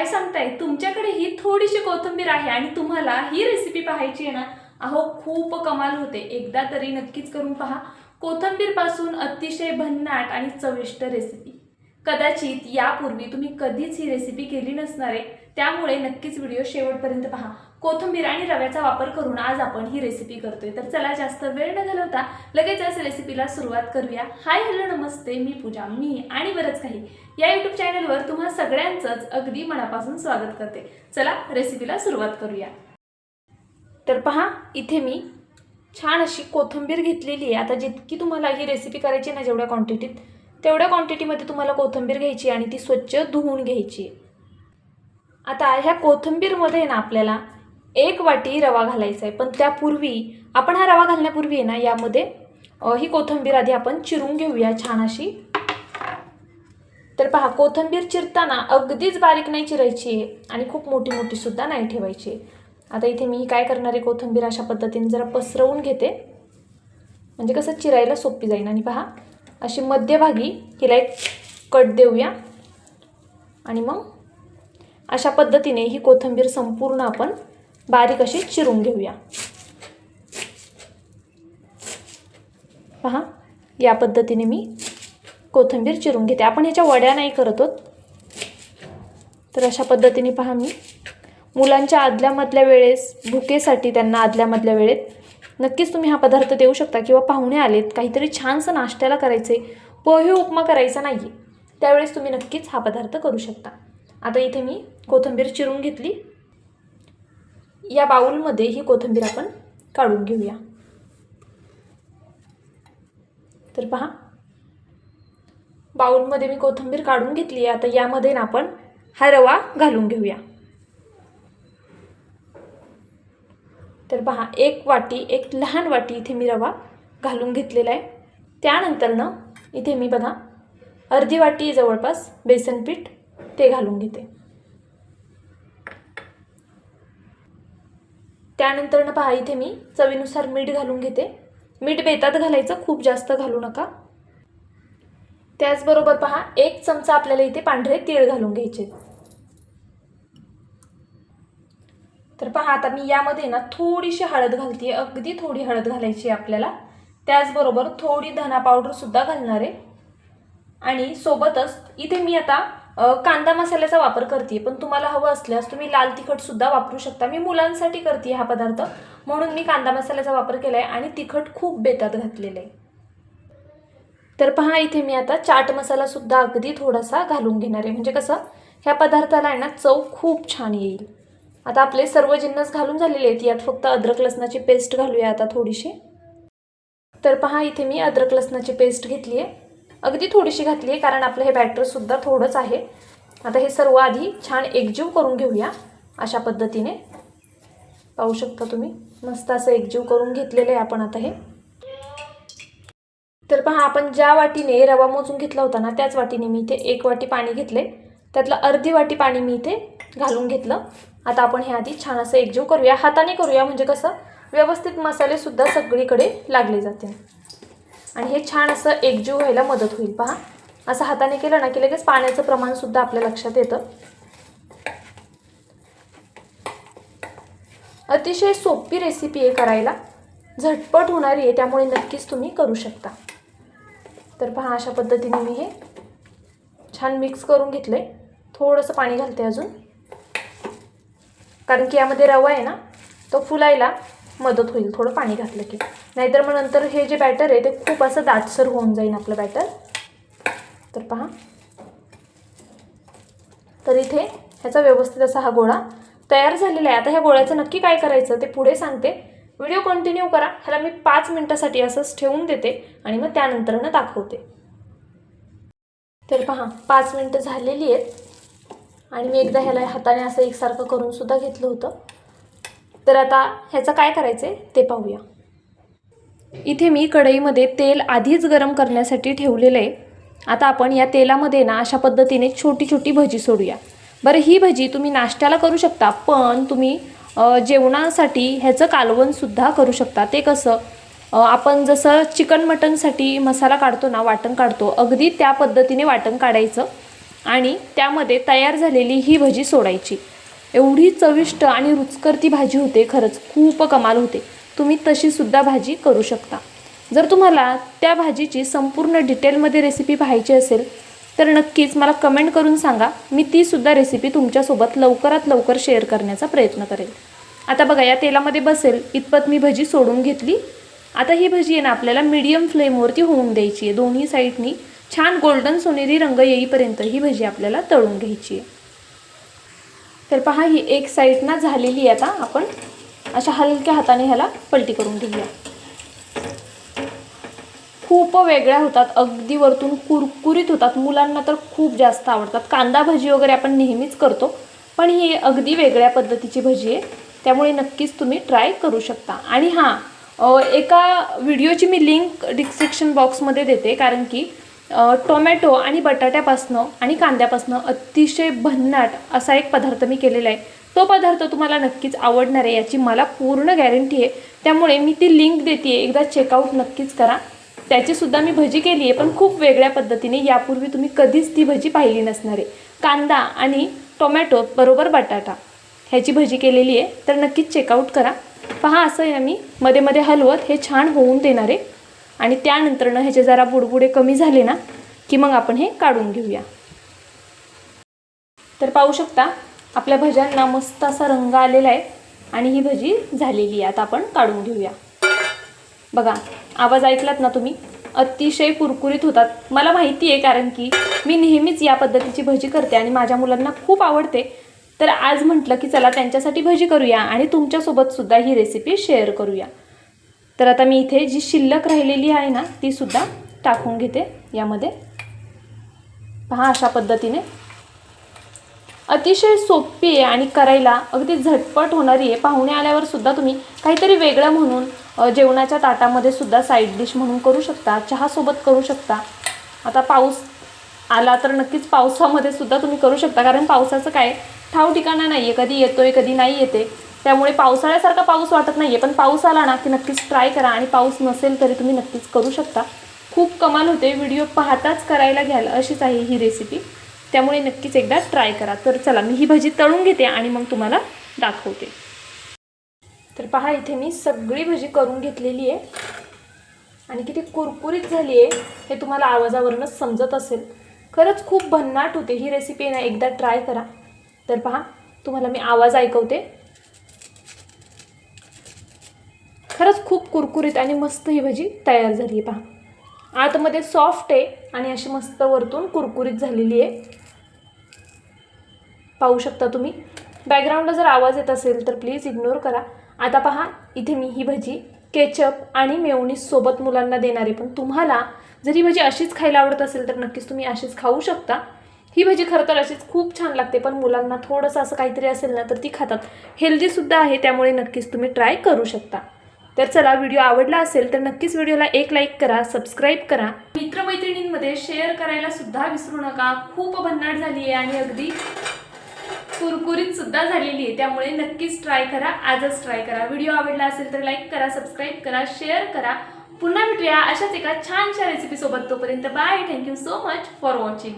काय सांगताय? तुमच्याकडे ही थोडीशी कोथिंबीर आहे आणि तुम्हाला ही रेसिपी पाहायची आहे ना अहो खूप कमाल होते. एकदा तरी नक्कीच करून पहा. कोथंबीरपासून अतिशय भन्नाट आणि चविष्ट रेसिपी कदाचित यापूर्वी तुम्ही कधीच ही रेसिपी केली नसणार आहे. त्यामुळे नक्कीच व्हिडिओ शेवटपर्यंत पहा. कोथिंबीर आणि रव्याचा वापर करून आज आपण ही रेसिपी करतोय. तर चला जास्त वेळ न घालवता लगेचच रेसिपीला सुरुवात करूया. हाय हॅलो नमस्ते. मी पूजा. मी आणि बरंच काही. या यूट्यूब चॅनलवर तुम्हा सगळ्यांचंच अगदी मनापासून स्वागत करते. चला रेसिपीला सुरुवात करूया. तर पहा इथे मी छान अशी कोथिंबीर घेतलेली आहे. आता जितकी तुम्हाला ही रेसिपी करायची ना जेवढ्या क्वांटिटीत तेवढ्या क्वांटिटीमध्ये तुम्हाला कोथिंबीर घ्यायची आणि ती स्वच्छ धुवून घ्यायची आता ह्या कोथिंबीरमध्ये ना आपल्याला एक वाटी रवा घालायचा आहे. पण त्यापूर्वी आपण हा रवा घालण्यापूर्वी आहे ना यामध्ये ही कोथिंबीर आधी आपण चिरून घेऊया छान अशी. तर पहा कोथिंबीर चिरताना अगदीच बारीक नाही चिरायची आहे आणि खूप मोठी मोठी सुद्धा नाही ठेवायची आहे. आता इथे मी काय करणार आहे कोथिंबीर अशा पद्धतीने जरा पसरवून घेते. म्हणजे कसं चिरायला सोपी जाईल. आणि पहा अशी मध्यभागी हिला एक कट देऊया. आणि मग अशा पद्धतीने ही कोथिंबीर संपूर्ण आपण बारीक अशी चिरून घेऊया. पहा या पद्धतीने मी कोथिंबीर चिरून घेते. आपण ह्याच्या वड्या नाही करत आहोत. तर अशा पद्धतीने पहा मी. मुलांच्या आदल्यामधल्या वेळेस भुकेसाठी त्यांना आदल्यामधल्या वेळेत नक्कीच तुम्ही हा पदार्थ देऊ शकता किंवा पाहुणे आलेत काहीतरी छानसं नाश्त्याला करायचे पोहे उपमा करायचा नाही त्यावेळेस तुम्ही नक्कीच हा पदार्थ करू शकता. आता इथे मी कोथिंबीर चिरून घेतली. या बाऊलमध्ये ही कोथिंबीर आपण काढून घेऊया. तर पहा. बाऊलमध्ये मी कोथिंबीर काढून घेतली आहे. आता यामध्ये ना आपण हा रवा घालून घेऊया. तर पहा एक वाटी एक लहान वाटी इथे मी रवा घालून घेतलेला आहे. त्यानंतरनं इथे मी बघा अर्धी वाटी जवळपास बेसन पीठ ते घालून घेते. त्यानंतरनं पहा इथे मी चवीनुसार मीठ घालून घेते. मीठ बेतात घालायचं खूप जास्त घालू नका. त्याचबरोबर पहा एक चमचा आपल्याला इथे पांढरे तीळ घालून घ्यायचे. तर पहा आता मी यामध्ये ना थोडीशी हळद घालते अगदी थोडी हळद घालायची आहे आपल्याला. त्याचबरोबर थोडी धना पावडरसुद्धा घालणार आहे. आणि सोबतच इथे मी आता कांदा मसाल्याचा वापर करते पण तुम्हाला हवं असल्यास तुम्ही लाल तिखटसुद्धा वापरू शकता. मी मुलांसाठी करते हा पदार्थ म्हणून मी कांदा मसाल्याचा वापर केला आहे आणि तिखट खूप बेतात घातलेलं आहे तर पहा इथे मी आता चाट मसालासुद्धा अगदी थोडासा घालून घेणार आहे. म्हणजे कसं ह्या पदार्थाला आहे ना चव खूप छान येईल. आता आपले सर्व जिन्नस घालून झालेले आहेत. यात फक्त अद्रक लसणाची पेस्ट घालूया आता थोडीशी. तर पहा इथे मी अद्रक लसणाची पेस्ट घेतली आहे अगदी थोडीशी घातली आहे कारण आपलं हे बॅटरसुद्धा थोडंच आहे. आता हे सर्व आधी छान एकजीव करून घेऊया. अशा पद्धतीने. पाहू शकता तुम्ही. मस्त असं एकजीव करून घेतलेलं आहे आपण आता हे. तर पहा आपण ज्या वाटीने रवा मोजून घेतला होता ना त्याच वाटीने मी इथे एक वाटी पाणी घेतले त्यातलं अर्धी वाटी पाणी मी इथे घालून घेतलं. आता आपण हे आधी छान असं एकजीव करूया. हाताने करूया म्हणजे कसं? व्यवस्थित मसालेसुद्धा सगळीकडे लागले जाते आणि हे छान असं एकजीव व्हायला मदत होईल. पहा. असं हाताने केलं ना की लगेच पाण्याचं प्रमाणसुद्धा आपल्या लक्षात येतं. अतिशय सोपी रेसिपी आहे करायला. झटपट होणारी आहे त्यामुळे नक्कीच तुम्ही करू शकता. तर पहा अशा पद्धतीने मी हे छान मिक्स करून घेतलं आहे थोडंसं पाणी घालते अजून. कारण की यामध्ये रवा आहे ना तो फुलायला मदत होईल थोडं पाणी घातलं की. नाहीतर मग नंतर हे जे बॅटर आहे ते खूप असं दाटसर होऊन जाईल आपलं बॅटर तर पहा. तर इथे ह्याचा व्यवस्थित असा हा गोळा तयार झालेला आहे. आता ह्या गोळ्याचं नक्की काय करायचं ते पुढे सांगते. व्हिडिओ कंटिन्यू करा. ह्याला मी पाच मिनटासाठी असंच ठेवून देते आणि मग त्यानंतरनं दाखवते. तर पहा पाच मिनटं झालेली आहेत. आणि मी एकदा ह्याला हाताने असं एकसारखं करून सुद्धा घेतलं होतं. तर आता ह्याचं काय करायचं आहे ते पाहूया. इथे मी कढईमध्ये तेल आधीच गरम करण्यासाठी ठेवलेलं आहे आता आपण या तेलामध्ये ना अशा पद्धतीने छोटी छोटी भजी सोडूया. बरं ही भजी तुम्ही नाश्त्याला करू शकता पण तुम्ही जेवणासाठी ह्याचं कालवणसुद्धा करू शकता. ते कसं आपण जसं चिकन मटनसाठी मसाला काढतो ना वाटण काढतो अगदी त्या पद्धतीने वाटण काढायचं आणि त्यामध्ये तयार झालेली ही भजी सोडायची. एवढी चविष्ट आणि रुचकर ती भाजी होते खरंच खूप कमाल होते. तुम्ही तशीसुद्धा भाजी करू शकता. जर तुम्हाला त्या भाजीची संपूर्ण डिटेलमध्ये रेसिपी पाहायची असेल तर नक्कीच मला कमेंट करून सांगा. मी तीसुद्धा रेसिपी तुमच्यासोबत लवकरात लवकर शेअर करण्याचा प्रयत्न करेल. आता बघा या तेलामध्ये बसेल. इतपत मी भजी सोडून घेतली. आता ही भजी आहे ना आपल्याला मीडियम फ्लेमवरती होऊन द्यायची आहे. दोन्ही साईडनी छान गोल्डन सोनेरी रंग येईपर्यंत ही भजी आपल्याला तळून घ्यायची आहे. तर पहा ही एक साईड ना झालेली आहे आता. आपण अशा हलक्या हाताने ह्याला पलटी करून घेऊया. खूप वेगळ्या होतात. अगदी वरतून कुरकुरीत होतात. मुलांना तर खूप जास्त आवडतात. कांदा भजी वगैरे आपण नेहमीच करतो पण ही अगदी वेगळ्या पद्धतीची भजी आहे. त्यामुळे नक्कीच तुम्ही ट्राय करू शकता. आणि हां एका व्हिडिओची मी लिंक डिस्क्रिप्शन बॉक्समध्ये देते कारण की टोमॅटो आणि बटाट्यापासनं आणि कांद्यापासनं अतिशय भन्नाट असा एक पदार्थ मी केलेला आहे. तो पदार्थ तुम्हाला नक्कीच आवडणार आहे याची मला पूर्ण गॅरंटी आहे. त्यामुळे मी ती लिंक देते एकदा चेकआउट नक्कीच करा. त्याचीसुद्धा मी भजी केली आहे पण खूप वेगळ्या पद्धतीने यापूर्वी तुम्ही कधीच ती भजी पाहिली नसणार आहे. कांदा आणि टोमॅटो बरोबर बटाटा ह्याची भजी केलेली आहे. तर नक्कीच चेकआउट करा. पहा असं आहे मी मध्ये मध्ये हलवत हे छान होऊन देणार आहे. आणि त्यानंतरनं ह्याचे जरा बुडबुडे कमी झाले ना की मग आपण हे काढून घेऊया. तर पाहू शकता आपल्या भज्यांना मस्त असा रंग आलेला आहे आणि ही भजी झालेली आहे. आता आपण काढून घेऊया. बघा आवाज ऐकलात ना तुम्ही? अतिशय कुरकुरीत होतात. मला माहिती आहे कारण की मी नेहमीच या पद्धतीची भजी करते आणि माझ्या मुलांना खूप आवडते. तर आज म्हटलं की चला त्यांच्यासाठी भजी करूया आणि तुमच्यासोबतसुद्धा ही रेसिपी शेअर करूया. तर आता मी इथे जी शिल्लक राहिलेली आहे ना तीसुद्धा टाकून घेते यामध्ये. पहा अशा पद्धतीने. अतिशय सोपी आहे आणि करायला अगदी झटपट होणारी आहे. पाहुणे आल्यावर सुद्धा तुम्ही काहीतरी वेगळं म्हणून जेवणाच्या ताटामध्ये सुद्धा साईड डिश म्हणून करू शकता चहासोबत करू शकता. आता पाऊस आला तर नक्कीच पावसामध्ये सुद्धा तुम्ही करू शकता. कारण पावसाचं काय ठाव ठिकाणा नाही आहे कधी येतोय कधी नाही येते. त्यामुळे पावसाळ्यासारखा पाऊस वाटत नाही आहे पण पाऊस आला ना की नक्कीच ट्राय करा आणि पाऊस नसेल तरी तुम्ही नक्कीच करू शकता. खूप कमाल होते व्हिडिओ पाहताच करायला घ्याल अशीच आहे ही रेसिपी त्यामुळे नक्कीच एकदा ट्राय करा. तर चला मी ही भजी तळून घेते आणि मग तुम्हाला दाखवते. तर पहा इथे मी सगळी भजी करून घेतलेली आहे. आणि किती कुरकुरीत झाली आहे हे तुम्हाला आवाजावरूनच समजत असेल. खरंच खूप भन्नाट होते ही रेसिपी आहे ना एकदा ट्राय करा. तर पहा तुम्हाला मी आवाज ऐकवते. खरंच खूप कुरकुरीत आणि मस्त ही भजी तयार झाली आहे पहा. आतमध्ये सॉफ्ट आहे आणि अशी मस्त वरतून कुरकुरीत झालेली आहे. पाहू शकता तुम्ही. बॅकग्राऊंडला जर आवाज येत असेल तर प्लीज इग्नोर करा. आता पहा इथे मी ही भजी केचप आणि मेयोनीज सोबत मुलांना देणार. आहे पण तुम्हाला जर ही भजी अशीच खायला आवडत असेल तर नक्कीच तुम्ही अशीच खाऊ शकता. ही भजी खरं तर अशीच खूप छान लागते पण मुलांना थोडंसं असं काहीतरी असेल ना तर ती खातात. हेल्दीसुद्धा आहे त्यामुळे नक्कीच तुम्ही ट्राय करू शकता. तर चला व्हिडिओ आवडला असेल तर नक्कीच व्हिडिओला एक लाईक करा सबस्क्राईब करा. मित्रमैत्रिणींमध्ये शेअर करायला सुद्धा विसरू नका. खूप भन्नाट झाली आहे आणि अगदी कुरकुरीत सुद्धा झालेली आहे. त्यामुळे नक्कीच ट्राय करा आजच ट्राय करा. व्हिडिओ आवडला असेल तर लाईक करा सबस्क्राईब करा शेअर करा. पुन्हा भेटूया अशाच एका छानशा रेसिपीसोबत तोपर्यंत bye thank you so much for watching